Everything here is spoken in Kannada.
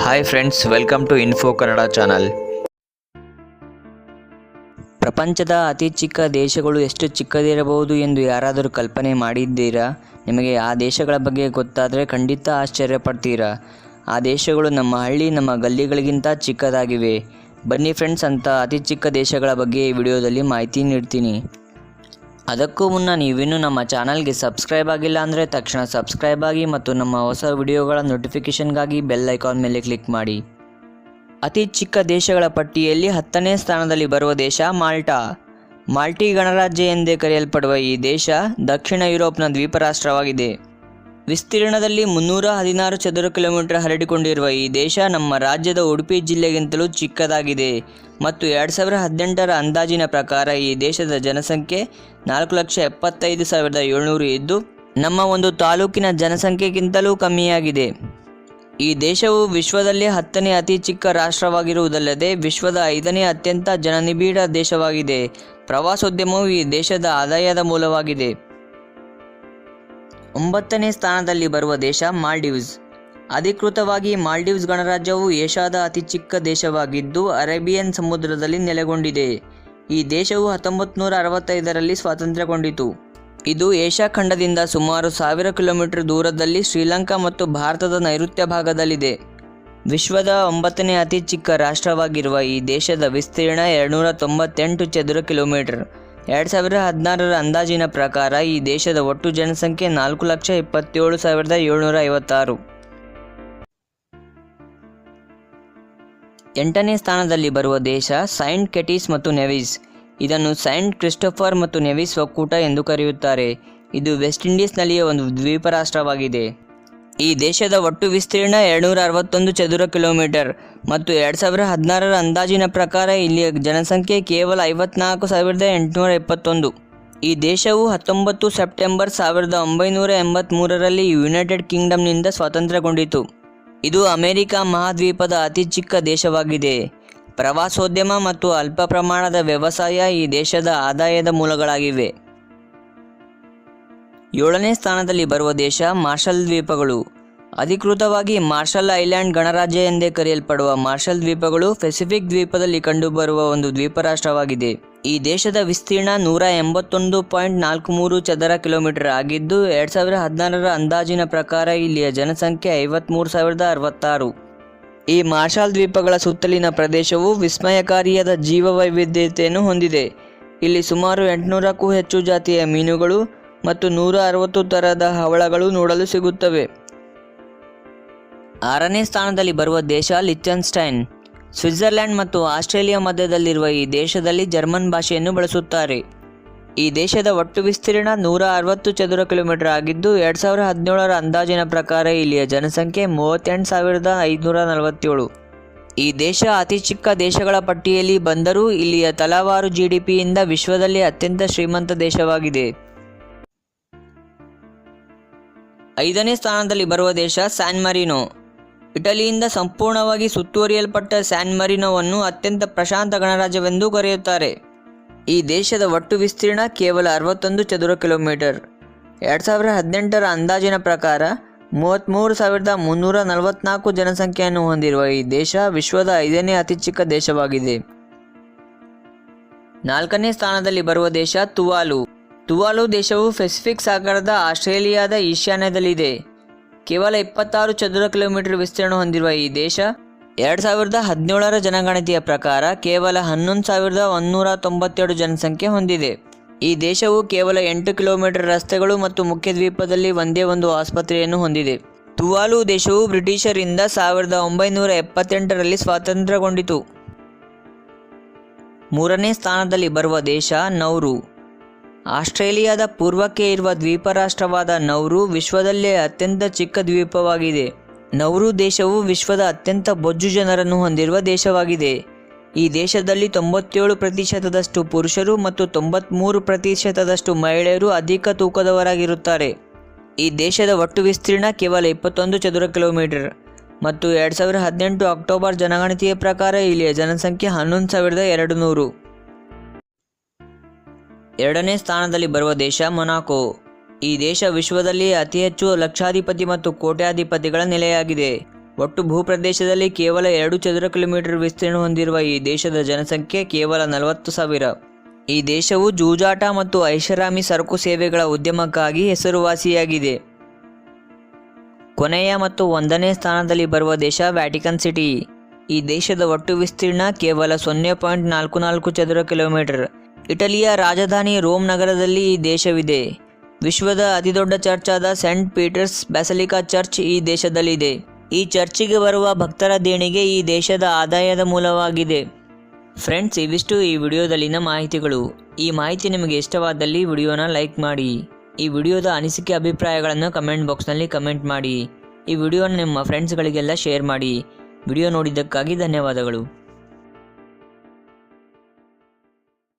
Hi friends welcome to info Kannada channel ಪ್ರಪಂಚದ ಅತಿ ಚಿಕ್ಕ ದೇಶಗಳು ಎಷ್ಟು ಚಿಕ್ಕದಿರಬಹುದು ಎಂದು ಯಾರಾದರೂ ಕಲ್ಪನೆ ಮಾಡಿದ್ದೀರಾ? ನಿಮಗೆ ಆ ದೇಶಗಳ ಬಗ್ಗೆ ಗೊತ್ತಾದರೆ ಖಂಡಿತ ಆಶ್ಚರ್ಯ ಪಡ್ತೀರಾ ಆ ದೇಶಗಳು ನಮ್ಮ ಹಳ್ಳಿ, ನಮ್ಮ ಗಲ್ಲಿಗಳಿಗಿಂತ ಚಿಕ್ಕದಾಗಿವೆ. ಬನ್ನಿ ಫ್ರೆಂಡ್ಸ್ ಅಂತ ಅತಿ ಚಿಕ್ಕ ದೇಶಗಳ ಬಗ್ಗೆ ಈ ವಿಡಿಯೋದಲ್ಲಿ ಮಾಹಿತಿ ನೀಡ್ತೀನಿ. ಅದಕ್ಕೂ ಮುನ್ನ ನೀವಿನ್ನೂ ನಮ್ಮ ಚಾನಲ್ಗೆ ಸಬ್ಸ್ಕ್ರೈಬ್ ಆಗಿಲ್ಲ ಅಂದರೆ ತಕ್ಷಣ ಸಬ್ಸ್ಕ್ರೈಬ್ ಆಗಿ ಮತ್ತು ನಮ್ಮ ಹೊಸ ವಿಡಿಯೋಗಳ ನೋಟಿಫಿಕೇಷನ್ಗಾಗಿ ಬೆಲ್ ಐಕಾನ್ ಮೇಲೆ ಕ್ಲಿಕ್ ಮಾಡಿ. ಅತಿ ಚಿಕ್ಕ ದೇಶಗಳ ಪಟ್ಟಿಯಲ್ಲಿ ಹತ್ತನೇ ಸ್ಥಾನದಲ್ಲಿ ಬರುವ ದೇಶ ಮಾಲ್ಟಾ. ಮಾಲ್ಟಿ ಗಣರಾಜ್ಯ ಎಂದೇ ಕರೆಯಲ್ಪಡುವ ಈ ದೇಶ ದಕ್ಷಿಣ ಯುರೋಪ್ನ ದ್ವೀಪ ರಾಷ್ಟ್ರವಾಗಿದೆ ವಿಸ್ತೀರ್ಣದಲ್ಲಿ ಮುನ್ನೂರ ಹದಿನಾರು ಚದರ ಕಿಲೋಮೀಟರ್ ಹರಡಿಕೊಂಡಿರುವ ಈ ದೇಶ ನಮ್ಮ ರಾಜ್ಯದ ಉಡುಪಿ ಜಿಲ್ಲೆಗಿಂತಲೂ ಚಿಕ್ಕದಾಗಿದೆ. ಮತ್ತು ಎರಡು ಸಾವಿರ ಹದಿನೆಂಟರ ಅಂದಾಜಿನ ಪ್ರಕಾರ ಈ ದೇಶದ ಜನಸಂಖ್ಯೆ ನಾಲ್ಕು ಲಕ್ಷ ಎಪ್ಪತ್ತೈದು ಸಾವಿರದ ಏಳ್ನೂರು ಇದ್ದು, ನಮ್ಮ ಒಂದು ತಾಲೂಕಿನ ಜನಸಂಖ್ಯೆಗಿಂತಲೂ ಕಮ್ಮಿಯಾಗಿದೆ. ಈ ದೇಶವು ವಿಶ್ವದಲ್ಲಿ ಹತ್ತನೇ ಅತಿ ಚಿಕ್ಕ ರಾಷ್ಟ್ರವಾಗಿರುವುದಲ್ಲದೆ ವಿಶ್ವದ ಐದನೇ ಅತ್ಯಂತ ಜನನಿಬಿಡ ದೇಶವಾಗಿದೆ. ಪ್ರವಾಸೋದ್ಯಮವು ಈ ದೇಶದ ಆದಾಯದ ಮೂಲವಾಗಿದೆ. ಒಂಬತ್ತನೇ ಸ್ಥಾನದಲ್ಲಿ ಬರುವ ದೇಶ ಮಾಲ್ಡೀವ್ಸ್. ಅಧಿಕೃತವಾಗಿ ಮಾಲ್ಡೀವ್ಸ್ ಗಣರಾಜ್ಯವು ಏಷ್ಯಾದ ಅತಿ ಚಿಕ್ಕ ದೇಶವಾಗಿದ್ದು, ಅರೇಬಿಯನ್ ಸಮುದ್ರದಲ್ಲಿ ನೆಲೆಗೊಂಡಿದೆ. ಈ ದೇಶವು ಹತ್ತೊಂಬತ್ತು ನೂರ ಅರವತ್ತೈದರಲ್ಲಿ ಸ್ವಾತಂತ್ರ್ಯಗೊಂಡಿತು. ಇದು ಏಷ್ಯಾ ಖಂಡದಿಂದ ಸುಮಾರು ಸಾವಿರ ಕಿಲೋಮೀಟರ್ ದೂರದಲ್ಲಿ ಶ್ರೀಲಂಕಾ ಮತ್ತು ಭಾರತದ ನೈಋತ್ಯ ಭಾಗದಲ್ಲಿದೆ. ವಿಶ್ವದ ಒಂಬತ್ತನೇ ಅತಿ ಚಿಕ್ಕ ರಾಷ್ಟ್ರವಾಗಿರುವ ಈ ದೇಶದ ವಿಸ್ತೀರ್ಣ ಎರಡುನೂರ ತೊಂಬತ್ತೆಂಟು ಚದುರ ಕಿಲೋಮೀಟರ್. ಎರಡು ಸಾವಿರದ ಹದಿನಾರರ ಅಂದಾಜಿನ ಪ್ರಕಾರ ಈ ದೇಶದ ಒಟ್ಟು ಜನಸಂಖ್ಯೆ ನಾಲ್ಕು ಲಕ್ಷ ಇಪ್ಪತ್ತೇಳು ಸಾವಿರದ ಏಳ್ನೂರ ಐವತ್ತಾರು. ಎಂಟನೇ ಸ್ಥಾನದಲ್ಲಿ ಬರುವ ದೇಶ ಸೈಂಟ್ ಕೆಟಿಸ್ ಮತ್ತು ನೆವಿಸ್. ಇದನ್ನು ಸೈಂಟ್ ಕ್ರಿಸ್ಟೋಫರ್ ಮತ್ತು ನೆವಿಸ್ ಒಕ್ಕೂಟ ಎಂದು ಕರೆಯುತ್ತಾರೆ. ಇದು ವೆಸ್ಟ್ ಇಂಡೀಸ್ನಲ್ಲಿಯೇ ಒಂದು ದ್ವೀಪ ರಾಷ್ಟ್ರವಾಗಿದೆ ಈ ದೇಶದ ಒಟ್ಟು ವಿಸ್ತೀರ್ಣ ಎರಡುನೂರ ಅರವತ್ತೊಂದು ಚದುರ ಕಿಲೋಮೀಟರ್ ಮತ್ತು ಎರಡು ಸಾವಿರ ಹದಿನಾರರ ಅಂದಾಜಿನ ಪ್ರಕಾರ ಇಲ್ಲಿಯ ಜನಸಂಖ್ಯೆ ಕೇವಲ ಐವತ್ನಾಲ್ಕು ಸಾವಿರದ ಎಂಟುನೂರ ಇಪ್ಪತ್ತೊಂದು ಈ ದೇಶವು ಹತ್ತೊಂಬತ್ತು ಸೆಪ್ಟೆಂಬರ್ ಸಾವಿರದ ಒಂಬೈನೂರ ಎಂಬತ್ತ್ಮೂರರಲ್ಲಿ ಯುನೈಟೆಡ್ ಕಿಂಗ್ಡಮ್ನಿಂದ ಸ್ವಾತಂತ್ರ್ಯಗೊಂಡಿತು. ಇದು ಅಮೆರಿಕ ಮಹಾದ್ವೀಪದ ಅತಿ ಚಿಕ್ಕ ದೇಶವಾಗಿದೆ. ಪ್ರವಾಸೋದ್ಯಮ ಮತ್ತು ಅಲ್ಪ ಪ್ರಮಾಣದ ವ್ಯವಸಾಯ ಈ ದೇಶದ ಆದಾಯದ ಮೂಲಗಳಾಗಿವೆ. ಏಳನೇ ಸ್ಥಾನದಲ್ಲಿ ಬರುವ ದೇಶ ಮಾರ್ಷಲ್ ದ್ವೀಪಗಳು. ಅಧಿಕೃತವಾಗಿ ಮಾರ್ಷಲ್ ಐಲ್ಯಾಂಡ್ ಗಣರಾಜ್ಯ ಎಂದೇ ಕರೆಯಲ್ಪಡುವ ಮಾರ್ಷಲ್ ದ್ವೀಪಗಳು ಪೆಸಿಫಿಕ್ ದ್ವೀಪದಲ್ಲಿ ಕಂಡುಬರುವ ಒಂದು ದ್ವೀಪ ರಾಷ್ಟ್ರವಾಗಿದೆ ಈ ದೇಶದ ವಿಸ್ತೀರ್ಣ ನೂರ ಎಂಬತ್ತೊಂದು ಪಾಯಿಂಟ್ ನಾಲ್ಕು ಮೂರು ಚದರ ಕಿಲೋಮೀಟರ್ ಆಗಿದ್ದು, ಎರಡು ಸಾವಿರ ಹದಿನಾರರ ಅಂದಾಜಿನ ಪ್ರಕಾರ ಇಲ್ಲಿಯ ಜನಸಂಖ್ಯೆ ಐವತ್ತ್ಮೂರು ಸಾವಿರದ ಅರವತ್ತಾರು. ಈ ಮಾರ್ಷಲ್ ದ್ವೀಪಗಳ ಸುತ್ತಲಿನ ಪ್ರದೇಶವು ವಿಸ್ಮಯಕಾರಿಯಾದ ಜೀವ ವೈವಿಧ್ಯತೆಯನ್ನು ಹೊಂದಿದೆ. ಇಲ್ಲಿ ಸುಮಾರು ಎಂಟುನೂರಕ್ಕೂ ಹೆಚ್ಚು ಜಾತಿಯ ಮೀನುಗಳು ಮತ್ತು ನೂರ ಅರವತ್ತು ತರಹದ ಹವಳಗಳು ನೋಡಲು ಸಿಗುತ್ತವೆ. ಆರನೇ ಸ್ಥಾನದಲ್ಲಿ ಬರುವ ದೇಶ ಲಿಚನ್ಸ್ಟೈನ್ ಸ್ವಿಟ್ಜರ್ಲೆಂಡ್ ಮತ್ತು ಆಸ್ಟ್ರೇಲಿಯಾ ಮಧ್ಯದಲ್ಲಿರುವ ಈ ದೇಶದಲ್ಲಿ ಜರ್ಮನ್ ಭಾಷೆಯನ್ನು ಬಳಸುತ್ತಾರೆ. ಈ ದೇಶದ ಒಟ್ಟು ವಿಸ್ತೀರ್ಣ ನೂರ ಅರವತ್ತು ಚದುರ ಕಿಲೋಮೀಟರ್ ಆಗಿದ್ದು, ಎರಡು ಸಾವಿರ ಹದಿನೇಳರ ಅಂದಾಜಿನ ಪ್ರಕಾರ ಇಲ್ಲಿಯ ಜನಸಂಖ್ಯೆ ಮೂವತ್ತೆಂಟು ಸಾವಿರದ ಐದುನೂರ ನಲವತ್ತೇಳು. ಈ ದೇಶ ಅತಿ ಚಿಕ್ಕ ದೇಶಗಳ ಪಟ್ಟಿಯಲ್ಲಿ ಬಂದರೂ ಇಲ್ಲಿಯ ತಲಾವಾರು ಜಿ ಡಿ ಪಿಯಿಂದ ವಿಶ್ವದಲ್ಲಿ ಅತ್ಯಂತ ಶ್ರೀಮಂತ ದೇಶವಾಗಿದೆ. ಐದನೇ ಸ್ಥಾನದಲ್ಲಿ ಬರುವ ದೇಶ ಸ್ಯಾನ್ ಮರಿನೋ. ಇಟಲಿಯಿಂದ ಸಂಪೂರ್ಣವಾಗಿ ಸುತ್ತುವರಿಯಲ್ಪಟ್ಟ ಸ್ಯಾನ್ ಮರಿನೋವನ್ನು ಅತ್ಯಂತ ಪ್ರಶಾಂತ ಗಣರಾಜ್ಯವೆಂದು ಕರೆಯುತ್ತಾರೆ. ಈ ದೇಶದ ಒಟ್ಟು ವಿಸ್ತೀರ್ಣ ಕೇವಲ ಅರವತ್ತೊಂದು ಚದುರ ಕಿಲೋಮೀಟರ್. ಎರಡು ಸಾವಿರದ ಹದಿನೆಂಟರ ಅಂದಾಜಿನ ಪ್ರಕಾರ ಮೂವತ್ತ್ಮೂರು ಸಾವಿರದ ಮುನ್ನೂರ ನಲವತ್ನಾಲ್ಕು ಜನಸಂಖ್ಯೆಯನ್ನು ಹೊಂದಿರುವ ಈ ದೇಶ ವಿಶ್ವದ ಐದನೇ ಅತಿ ಚಿಕ್ಕ ದೇಶವಾಗಿದೆ. ನಾಲ್ಕನೇ ಸ್ಥಾನದಲ್ಲಿ ಬರುವ ದೇಶ ತುವಾಲು. ತುವಾಲು ದೇಶವು ಪೆಸಿಫಿಕ್ ಸಾಗರದ ಆಸ್ಟ್ರೇಲಿಯಾದ ಈಶಾನ್ಯದಲ್ಲಿದೆ. ಕೇವಲ ಇಪ್ಪತ್ತಾರು ಚದುರ ಕಿಲೋಮೀಟರ್ ವಿಸ್ತೀರ್ಣ ಹೊಂದಿರುವ ಈ ದೇಶ, ಎರಡು ಸಾವಿರದ ಹದಿನೇಳರ ಜನಗಣತಿಯ ಪ್ರಕಾರ ಕೇವಲ ಹನ್ನೊಂದು ಸಾವಿರದ ಒಂದೂರ ತೊಂಬತ್ತೆರಡು ಜನಸಂಖ್ಯೆ ಹೊಂದಿದೆ. ಈ ದೇಶವು ಕೇವಲ ಎಂಟು ಕಿಲೋಮೀಟರ್ ರಸ್ತೆಗಳು ಮತ್ತು ಮುಖ್ಯ ದ್ವೀಪದಲ್ಲಿ ಒಂದೇ ಒಂದು ಆಸ್ಪತ್ರೆಯನ್ನು ಹೊಂದಿದೆ. ತುವಾಲು ದೇಶವು ಬ್ರಿಟಿಷರಿಂದ ಸಾವಿರದ ಒಂಬೈನೂರ ಎಪ್ಪತ್ತೆಂಟರಲ್ಲಿ ಸ್ವಾತಂತ್ರ್ಯಗೊಂಡಿತು. ಮೂರನೇ ಸ್ಥಾನದಲ್ಲಿ ಬರುವ ದೇಶ ನೌರು. ಆಸ್ಟ್ರೇಲಿಯಾದ ಪೂರ್ವಕ್ಕೆ ಇರುವ ದ್ವೀಪ ರಾಷ್ಟ್ರವಾದ ನೌರು ವಿಶ್ವದಲ್ಲೇ ಅತ್ಯಂತ ಚಿಕ್ಕ ದ್ವೀಪವಾಗಿದೆ. ನೌರು ದೇಶವು ವಿಶ್ವದ ಅತ್ಯಂತ ಬೊಜ್ಜು ಜನರನ್ನು ಹೊಂದಿರುವ ದೇಶವಾಗಿದೆ. ಈ ದೇಶದಲ್ಲಿ ತೊಂಬತ್ತೇಳು ಪ್ರತಿಶತದಷ್ಟು ಪುರುಷರು ಮತ್ತು ತೊಂಬತ್ಮೂರು ಪ್ರತಿಶತದಷ್ಟು ಮಹಿಳೆಯರು ಅಧಿಕ ತೂಕದವರಾಗಿರುತ್ತಾರೆ. ಈ ದೇಶದ ಒಟ್ಟು ವಿಸ್ತೀರ್ಣ ಕೇವಲ ಇಪ್ಪತ್ತೊಂದು ಚದುರ ಕಿಲೋಮೀಟರ್. ಮತ್ತು ಎರಡು ಸಾವಿರದ ಹದಿನೆಂಟು ಅಕ್ಟೋಬರ್ ಜನಗಣತಿಯ ಪ್ರಕಾರ ಇಲ್ಲಿಯ ಜನಸಂಖ್ಯೆ ಹನ್ನೊಂದು ಸಾವಿರದ ಎರಡು ನೂರು. ಎರಡನೇ ಸ್ಥಾನದಲ್ಲಿ ಬರುವ ದೇಶ ಮೊನಾಕೊ. ಈ ದೇಶ ವಿಶ್ವದಲ್ಲಿ ಅತಿ ಹೆಚ್ಚು ಲಕ್ಷಾಧಿಪತಿ ಮತ್ತು ಕೋಟ್ಯಾಧಿಪತಿಗಳ ನೆಲೆಯಾಗಿದೆ. ಒಟ್ಟು ಭೂಪ್ರದೇಶದಲ್ಲಿ ಕೇವಲ ಎರಡು ಚದರ ಕಿಲೋಮೀಟರ್ ವಿಸ್ತೀರ್ಣ ಹೊಂದಿರುವ ಈ ದೇಶದ ಜನಸಂಖ್ಯೆ ಕೇವಲ ನಲವತ್ತು ಸಾವಿರ. ಈ ದೇಶವು ಜೂಜಾಟ ಮತ್ತು ಐಷಾರಾಮಿ ಸರಕು ಸೇವೆಗಳ ಉದ್ಯಮಕ್ಕಾಗಿ ಹೆಸರುವಾಸಿಯಾಗಿದೆ. ಕೊನೆಯ ಮತ್ತು ಒಂದನೇ ಸ್ಥಾನದಲ್ಲಿ ಬರುವ ದೇಶ ವ್ಯಾಟಿಕನ್ ಸಿಟಿ. ಈ ದೇಶದ ಒಟ್ಟು ವಿಸ್ತೀರ್ಣ ಕೇವಲ ಸೊನ್ನೆ ಪಾಯಿಂಟ್ ನಾಲ್ಕು ನಾಲ್ಕು ಚದುರ ಕಿಲೋಮೀಟರ್. ಇಟಲಿಯ ರಾಜಧಾನಿ ರೋಮ್ ನಗರದಲ್ಲಿ ಈ ದೇಶವಿದೆ. ವಿಶ್ವದ ಅತಿದೊಡ್ಡ ಚರ್ಚ್ ಆದ ಸೆಂಟ್ ಪೀಟರ್ಸ್ ಬ್ಯಾಸಲಿಕಾ ಚರ್ಚ್ ಈ ದೇಶದಲ್ಲಿದೆ. ಈ ಚರ್ಚಿಗೆ ಬರುವ ಭಕ್ತರ ದೇಣಿಗೆ ಈ ದೇಶದ ಆದಾಯದ ಮೂಲವಾಗಿದೆ. ಫ್ರೆಂಡ್ಸ್, ಇವಿಷ್ಟು ಈ ವಿಡಿಯೋದಲ್ಲಿನ ಮಾಹಿತಿಗಳು. ಈ ಮಾಹಿತಿ ನಿಮಗೆ ಇಷ್ಟವಾದಲ್ಲಿ ವಿಡಿಯೋನ ಲೈಕ್ ಮಾಡಿ. ಈ ವಿಡಿಯೋದ ಅನಿಸಿಕೆ ಅಭಿಪ್ರಾಯಗಳನ್ನು ಕಮೆಂಟ್ ಬಾಕ್ಸ್ನಲ್ಲಿ ಕಮೆಂಟ್ ಮಾಡಿ. ಈ ವಿಡಿಯೋನ ನಿಮ್ಮ ಫ್ರೆಂಡ್ಸ್ಗಳಿಗೆಲ್ಲ ಶೇರ್ ಮಾಡಿ. ವಿಡಿಯೋ ನೋಡಿದ್ದಕ್ಕಾಗಿ ಧನ್ಯವಾದಗಳು.